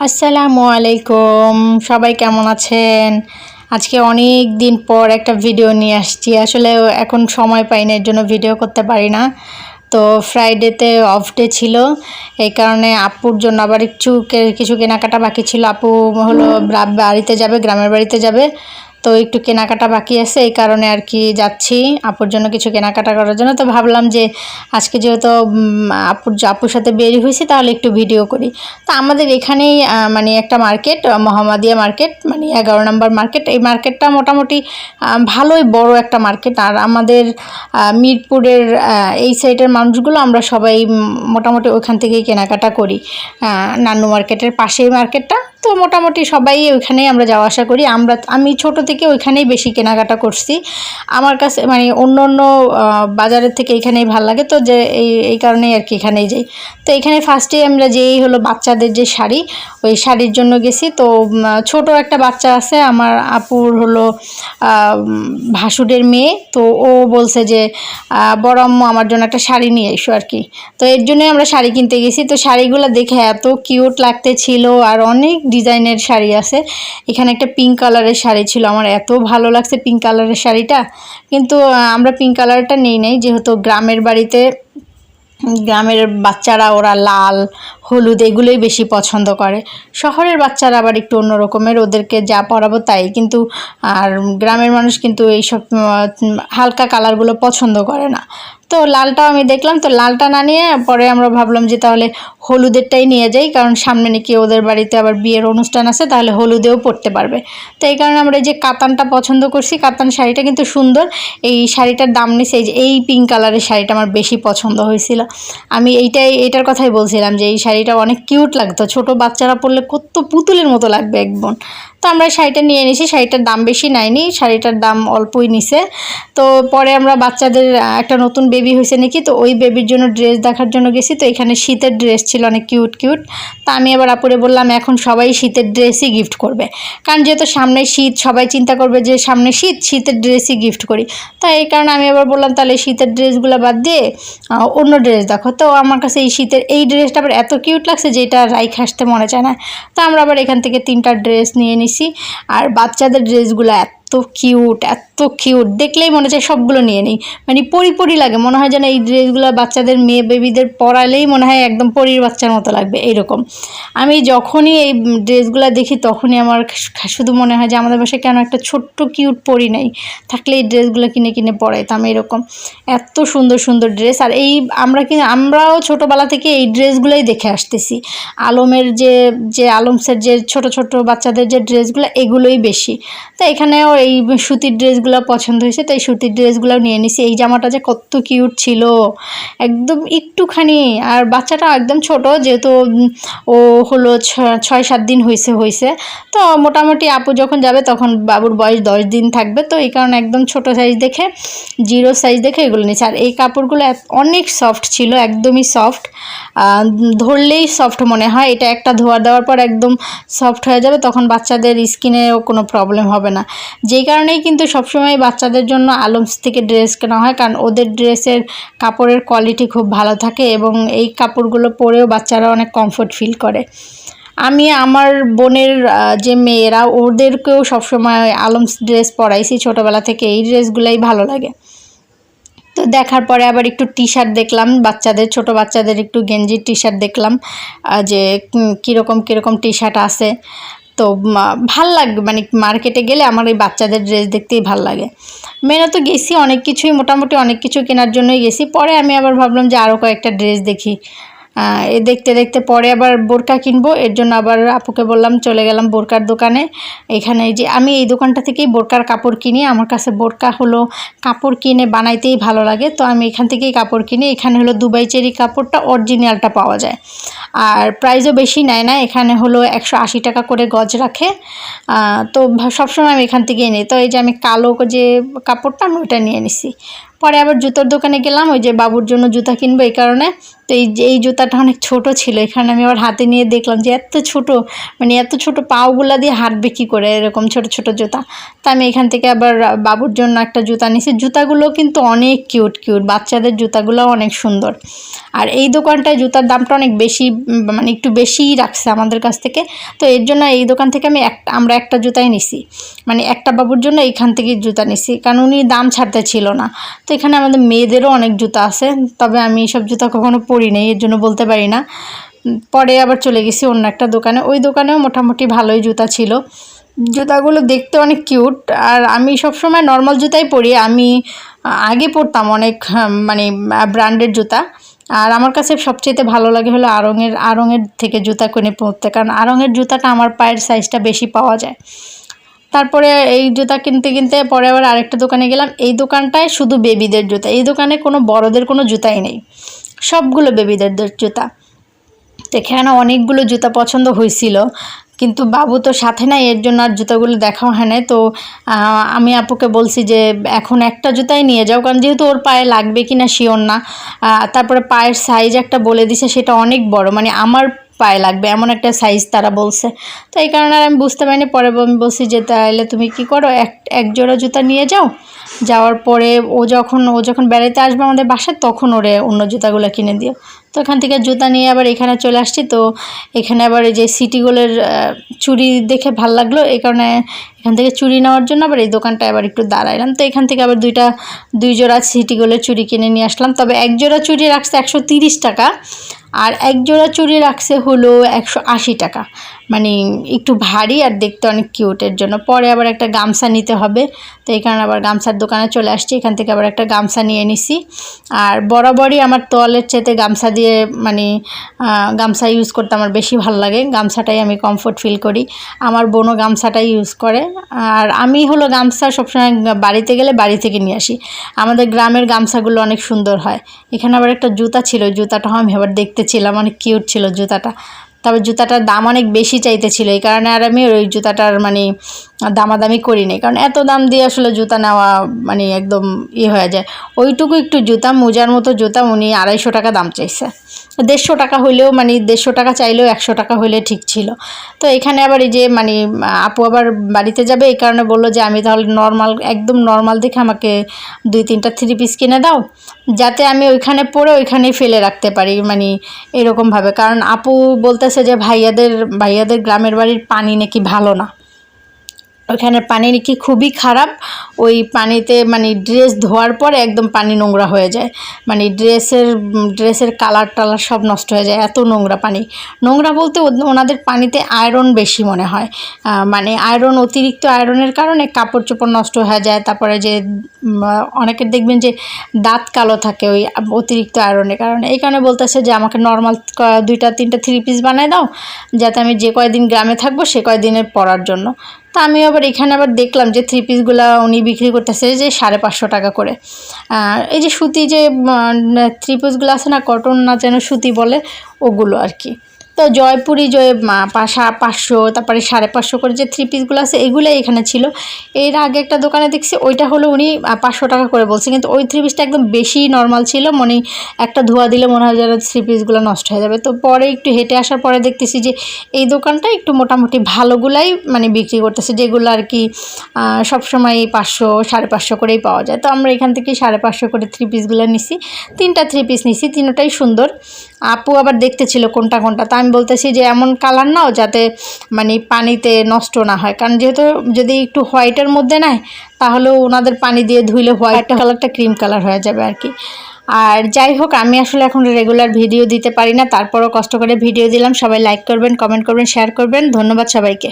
আসসালামু আলাইকুম। সবাই কেমন আছেন? আজকে অনেক দিন পর একটা ভিডিও নিয়ে আসছি। আসলে এখন সময় পাই না এর জন্য ভিডিও করতে পারি না। তো ফ্রাইডেতে অফ ডে ছিল। এই কারণে আপুর জন্য আবার একটু কিছু কেনাকাটা বাকি ছিল। আপু হলো বাড়িতে যাবে গ্রামের বাড়িতে যাবে। তো একটু কেনাকাটা বাকি আছে, এই কারণে আর কি যাচ্ছি আপুর জন্য কিছু কেনাকাটা করার জন্য। তো ভাবলাম যে আজকে যেহেতু আপুর আপুর সাথে বেরি হয়েছি তাহলে একটু ভিডিও করি। তো আমাদের এখানেই মানে একটা মার্কেট মোহাম্মদিয়া মার্কেট মানে এগারো নম্বর মার্কেট। এই মার্কেটটা মোটামুটি ভালোই বড় একটা মার্কেট। আর আমাদের মিরপুরের এই সাইডের মানুষগুলো আমরা সবাই মোটামুটি ওইখান থেকেই কেনাকাটা করি। নান্নু মার্কেটের পাশেই মার্কেটটা। তো মোটামুটি সবাই ওইখানেই আমরা যাওয়া আসা করি। আমরা, আমি ছোট থেকে ওইখানেই বেশি কেনাকাটা করছি। আমার কাছে মানে অন্য অন্য বাজারের থেকে এখানেই ভালো লাগে। তো যে এই এই কারণেই আর কি এখানেই যাই। তো এখানে ফার্স্টেই আমরা যেই হলো বাচ্চাদের যে শাড়ি, ওই শাড়ির জন্য গেছি। তো ছোট একটা বাচ্চা আছে, আমার আপুর হলো ভাসুরের মেয়ে। তো ও বলছে যে বড় আম্মু, আমার জন্য একটা শাড়ি নিয়ে এসো আর কি। তো এর জন্যই আমরা শাড়ি কিনতে গেছি। তো শাড়িগুলো দেখে এত কিউট লাগতে ছিল আর অনেক ডিজাইনের শাড়ি আছে। এখানে একটা পিঙ্ক কালারের শাড়ি ছিল। আমার এত ভালো লাগছে পিঙ্ক কালারের শাড়িটা। কিন্তু আমরা পিঙ্ক কালারটা নেই নাই। যেহেতু গ্রামের বাড়িতে, গ্রামের বাচ্চারা ওরা লাল হলুদ এগুলোই বেশি পছন্দ করে। শহরের বাচ্চারা আবার একটু অন্য রকমের, ওদেরকে যা পরাবো তাই। কিন্তু, আর গ্রামের মানুষ কিন্তু এইসব হালকা কালারগুলো পছন্দ করে না। তো লালটাও আমি দেখলাম, তো লালটা না নিয়ে পরে আমরা ভাবলাম যে তাহলে হলুদেরটাই নিয়ে যাই, কারণ সামনে নাকি ওদের বাড়িতে আবার বিয়ের অনুষ্ঠান আছে, তাহলে হলুদেও পরতে পারবে। তো এই কারণে আমরা যে কাতানটা পছন্দ করছি, কাতান শাড়িটা কিন্তু সুন্দর। এই শাড়িটার দাম নিছে এই যে এই পিঙ্ক কালারের শাড়িটা আমার বেশি পছন্দ হয়েছিল। আমি এইটাই, এটার কথাই বলছিলাম যে এই শাড়িটা অনেক কিউট লাগতো। ছোট বাচ্চারা পড়লে কত পুতুলের মতো লাগবে একদম তো আমরা শাড়িটা নিয়ে নিছি শাড়িটার দাম বেশি নেয়নি শাড়িটার দাম অল্পই নিছে। তো পরে আমরা বাচ্চাদের একটা নতুন বেবি হয়েছে নাকি, তো ওই বেবির জন্য ড্রেস দেখার জন্য গেছি। তো এখানে শীতের ড্রেস ছিল, অনেক কিউট কিউট তা আমি আবার আপুরে বললাম, এখন সবাই শীতের ড্রেসই গিফট করবে। কারণ যেহেতু সামনে শীত, সবাই চিন্তা করবে যে সামনে শীত, শীতের ড্রেসই গিফট করি। তো এই কারণে আমি আবার বললাম, তাহলে শীতের ড্রেসগুলো বাদ দিয়ে অন্য ড্রেস দেখো। তো আমার কাছে এই শীতের, এই ড্রেসটা আবার এত কিউট লাগছে যে এটা রাইখ হাসতে মনে চায় না। তো আমরা আবার এখান থেকে তিনটা ড্রেস নিয়ে নিছি আর বাচ্চাদের ড্রেসগুলো এত কিউট এত কিউট দেখলেই মনে চায় সবগুলো নিয়ে নিই। মানে পরি পরি লাগে, মনে হয় যেন এই ড্রেসগুলো বাচ্চাদের, মেয়ে বেবিদের পরালেই মনে হয় একদম পরির বাচ্চার মতো লাগবে, এইরকম। আমি যখনই এই ড্রেসগুলো দেখি, তখনই আমার শুধু মনে হয় যে আমাদের বাসায় কেন একটা ছোট্ট কিউট পরি নেই। থাকলে এই ড্রেসগুলো কিনে কিনে পরাইতাম এরকম এত সুন্দর সুন্দর ড্রেস। আর এই আমরা কিন্তু, আমরাও ছোটোবেলা থেকে এই ড্রেসগুলোই দেখে আসতেছি। আলমের যে যে, আলমসের যে ছোট ছোট বাচ্চাদের যে ড্রেসগুলো, এগুলোই বেশি। তো এখানেও এই সুতির ড্রেসগুলো পছন্দ হয়েছে তো এই সুতির ড্রেসগুলো নিয়ে নিছি। এই জামাটা যে কত কিউট ছিল। একদম একটুখানি, আর বাচ্চাটা একদম ছোট, যেহেতু ও হলো ছয়, সাত দিন হয়েছে হয়েছে তো মোটামুটি আপু যখন যাবে, তখন বাবুর বয়স দশ দিন থাকবে। তো এই কারণে একদম ছোট সাইজ দেখে, জিরো সাইজ দেখে এগুলো নিচ্ছে আর এই কাপড়গুলো অনেক সফট ছিল, একদমই সফট ধরলেই সফট মনে হয়। এটা একটা ধোয়া দেওয়ার পর একদম সফট হয়ে যাবে, তখন বাচ্চাদের স্কিনেও কোনো প্রবলেম হবে না। যেই কারণেই কিন্তু সবসময় বাচ্চাদের জন্য আলমস থেকে ড্রেস কেনা হয়, কারণ ওদের ড্রেসের কাপড়ের কোয়ালিটি খুব ভালো থাকে এবং এই কাপড়গুলো পরেও বাচ্চারা অনেক কমফোর্ট ফিল করে। আমি আমার বোনের যে মেয়েরা, ওদেরকেও সবসময় আলমস ড্রেস পরাইছি ছোটোবেলা থেকে, এই ড্রেসগুলোই ভালো লাগে। তো দেখার পরে আবার একটু টি শার্ট দেখলাম, বাচ্চাদের, ছোট বাচ্চাদের একটু গেঞ্জির টি শার্ট দেখলাম যে কীরকম কীরকম টি শার্ট আছে। তো ভালো লাগবে মানে মার্কেটে গেলে আমার এই বাচ্চাদের ড্রেস দেখতেই ভালো লাগে। মেনে তো গেছি, অনেক কিছুই, মোটামুটি অনেক কিছু কেনার জন্যই গেছি। পরে আমি আবার ভাবলাম যে আরও কয়েকটা ড্রেস দেখি। এ দেখতে দেখতে পরে আবার বোরকা কিনবো, এর জন্য আবার আপুকে বললাম, চলে গেলাম বোরকার দোকানে। এখানে যে আমি এই দোকানটা থেকেই বোরকার কাপড় কিনি, আমার কাছে বোরকা হলো কাপড় কিনে বানাইতেই ভালো লাগে, তো আমি এখান থেকেই কাপড় কিনি। এখানে হলো দুবাই চেরি কাপড়টা অরিজিনালটা পাওয়া যায়। আর প্রাইসও বেশি নেয় না, এখানে হলো একশো আশি টাকা করে গজ রাখে। তো সবসময় আমি এখান থেকেই নিই। তো এই যে আমি কালো যে কাপড়টা, আমি ওটা নিয়ে নিছি। পরে আবার জুতোর দোকানে গেলাম, ওই যে বাবুর জন্য জুতা কিনবো এই কারণে। তো এই যে, এই জুতাটা অনেক ছোট ছিল, এখানে আমি আবার হাতে নিয়ে দেখলাম যে এত ছোট মানে এত ছোট পাওগুলা দিয়ে হাঁটবে কী করে এরকম ছোট ছোট জুতা। তা আমি এখান থেকে আবার বাবুর জন্য একটা জুতা নিয়েছি জুতাগুলো কিন্তু অনেক কিউট কিউট, বাচ্চাদের জুতাগুলো অনেক সুন্দর। আর এই দোকানটায় জুতার দামটা অনেক বেশি মানে একটু বেশিই রাখছে আমাদের কাছ থেকে। তো এর জন্য এই দোকান থেকে আমি একটা, আমরা একটা জুতাই নিছি। মানে একটা বাবুর জন্য এইখান থেকে জুতা নিছি, কারণ উনি দাম ছাড়তে ছিল না। তো এখানে আমাদের মেয়েদেরও অনেক জুতা আছে, তবে আমি এইসব জুতা কখনো পরি নাই এর জন্য বলতে পারি না। পরে আবার চলে গেছি অন্য একটা দোকানে, ওই দোকানেও মোটামুটি ভালোই জুতা ছিল। জুতাগুলো দেখতে অনেক কিউট, আর আমি সবসময় নর্মাল জুতাই পরি, আমি আগে পরতাম অনেক মানে ব্র্যান্ডের জুতা। আর আমার কাছে সবচেয়ে ভালো লাগে হলো আড়ংয়ের আড়ংয়ের থেকে জুতা কিনে পরতে, কারণ আড়ংয়ের জুতাটা আমার পায়ের সাইজটা বেশি পাওয়া যায়। তারপরে এই জুতা কিনতে কিনতে পরে আবার আরেকটা দোকানে গেলাম। এই দোকানটায় শুধু বেবিদের জুতা। এই দোকানে কোনো বড়দের কোনো জুতাই নেই। সবগুলো বেবিদের জুতা। এখানে অনেকগুলো জুতা পছন্দ হয়েছিল। কিন্তু বাবু তো সাথে নাই, এর জন্য আর জুতাগুলো দেখাও হয় না তো আমি আপুকে বলছি যে, এখন একটা জুতাই নিয়ে যাও, কারণ যেহেতু ওর পায়ে লাগবে কি না। শিওর না তারপরে পায়ের সাইজ একটা বলে দিছে, সেটা অনেক বড়। মানে আমার পায়ে লাগবে, এমন একটা সাইজ তারা বলছে। তো এই কারণে আর আমি বুঝতে পারিনি, পরে আমি বলছি যে, তাহলে তুমি কি করো, এক এক জোড়া জুতা নিয়ে যাও। যাওয়ার পরে ও যখন ও যখন বেড়াতে আসবে আমাদের বাসায়, তখন ওরে অন্য জুতাগুলো কিনে দিও। তো এখান থেকে জুতা নিয়ে আবার এখানে চলে আসছি। তো এখানে আবার এই যে সিটিগুলোর চুরি দেখে ভালো লাগল। এই কারণে এখান থেকে চুড়ি নেওয়ার জন্য আবার এই দোকানটায় আবার একটু দাঁড়াইলাম। তো এখান থেকে আবার দুইটা, দুই জোড়া সিটিগুলোর চুড়ি কিনে নিয়ে আসলাম। তবে এক জোড়া চুড়ি রাখছে একশো টাকা আর এক জোড়া চুড়ি রাখছে হলো একশো আশি টাকা। মানে একটু ভারী আর দেখতে অনেক কিউটের জন্য। পরে আবার একটা গামছা নিতে হবে। তো এই কারণে আবার গামছার দোকানে চলে আসছি। এখান থেকে আবার একটা গামছা নিয়ে নিছি। আর বরাবরই আমার তোয়ালের চেতে গামছা দিয়ে মানে গামছা ইউজ করতে আমার বেশি ভালো লাগে। গামছাটাই আমি কমফোর্ট ফিল করি। আমার বোনও গামছাটাই ইউজ করে। আর আমি হলো গামছা সবসময় বাড়িতে গেলে বাড়ি থেকে নিয়ে আসি। আমাদের গ্রামের গামছাগুলো অনেক সুন্দর হয়। এখানে আবার একটা জুতা ছিল জুতাটা আমি আবার দেখতেছিলাম অনেক কিউট ছিল জুতাটা। তবে জুতাটার দাম অনেক বেশি চাইতেছিল, এই কারণে আর আমি ওই জুতাটার মানে দামাদামি করি নি কারণ এত দাম দিয়ে আসলে জুতা নেওয়া মানে একদম ইয়ে হয়ে যায়। ওইটুকু একটু জুতা, মোজার মতো জুতা উনি আড়াইশো টাকা দাম চাইছে। দেড়শো টাকা হইলেও মানে দেড়শো টাকা চাইলেও একশো টাকা হইলে ঠিক ছিল। তো এখানে আবার এই যে মানে আপু আবার বাড়িতে যাবে, এই কারণে বলল যে আমি তাহলে নর্মাল একদম নর্মাল দেখে আমাকে দুই তিনটা থ্রি পিস কিনে দাও। যাতে আমি ওইখানে পরে ওইখানেই ফেলে রাখতে পারি মানে এরকমভাবে। কারণ আপু বলতেছে যে ভাইয়াদের ভাইয়াদের গ্রামের বাড়ির পানি নাকি ভালো না। ওইখানের পানি নাকি খুবই খারাপ? ওই পানিতে মানে ড্রেস ধোয়ার পরে একদম পানি নোংরা হয়ে যায়। মানে ড্রেসের ড্রেসের কালার টালার সব নষ্ট হয়ে যায়, এত নোংরা পানি। নোংরা বলতে ওনাদের পানিতে আয়রন বেশি মনে হয়। মানে আয়রন অতিরিক্ত আয়রনের কারণে কাপড় চোপড় নষ্ট হয়ে যায়। তারপরে যে অনেকের দেখবেন যে দাঁত কালো থাকে ওই অতিরিক্ত আয়রনের কারণে। এই কারণে বলতেছে যে, আমাকে নর্মাল দুইটা, তিনটা থ্রি পিস বানায় দাও, যাতে আমি যে কয়দিন গ্রামে থাকব, সে কয়দিনের পরার জন্য। তা আমি আবার এখানে আবার দেখলাম যে থ্রি পিসগুলো উনি বিক্রি করতেছে যে সাড়ে পাঁচশো টাকা করে। এই যে সুতি যে থ্রি পিসগুলো আছে না কটন না যেন সুতি বলে, ওগুলো আর কি। তো জয়পুরি, জয় পাশা, পাঁচশো, তারপরে সাড়ে পাঁচশো করে যে থ্রি পিসগুলো আছে, এগুলোই এখানে ছিল। এর আগে একটা দোকানে দেখছি, ওইটা হলো উনি পাঁচশো টাকা করে বলছে। কিন্তু ওই থ্রি পিসটা একদম বেশি নর্মাল ছিল মানে একটা ধোয়া দিলে মনে হয় যেন থ্রি পিসগুলো নষ্ট হয়ে যাবে। তো পরে একটু হেঁটে আসার পরে দেখতেছি যে, এই দোকানটা একটু মোটামুটি ভালোগুলাই মানে বিক্রি করতেছে, যেগুলো আর কি সবসময় পাঁচশো, সাড়ে পাঁচশো করেই পাওয়া যায়। তো আমরা এখান থেকে সাড়ে পাঁচশো করে থ্রি পিসগুলো নিছি। তিনটা থ্রি পিস নিছি, তিনটাই সুন্দর। আপু আবার দেখতেছিল কোনটা কোনটা। তা আমি বলতেছি যে এমন কালার নাও যাতে মানে পানিতে নষ্ট না হয়। কারণ যেহেতু যদি একটু হোয়াইটের মধ্যে নেয় তাহলে ওনাদের পানি দিয়ে ধুইলে হোয়াইট কালারটা ক্রিম কালার হয়ে যাবে আর কি। আর যাই হোক আমি আসলে এখন রেগুলার ভিডিও দিতে পারি না তারপরও কষ্ট করে ভিডিও দিলাম। সবাই লাইক করবেন কমেন্ট করবেন শেয়ার করবেন। ধন্যবাদ সবাইকে।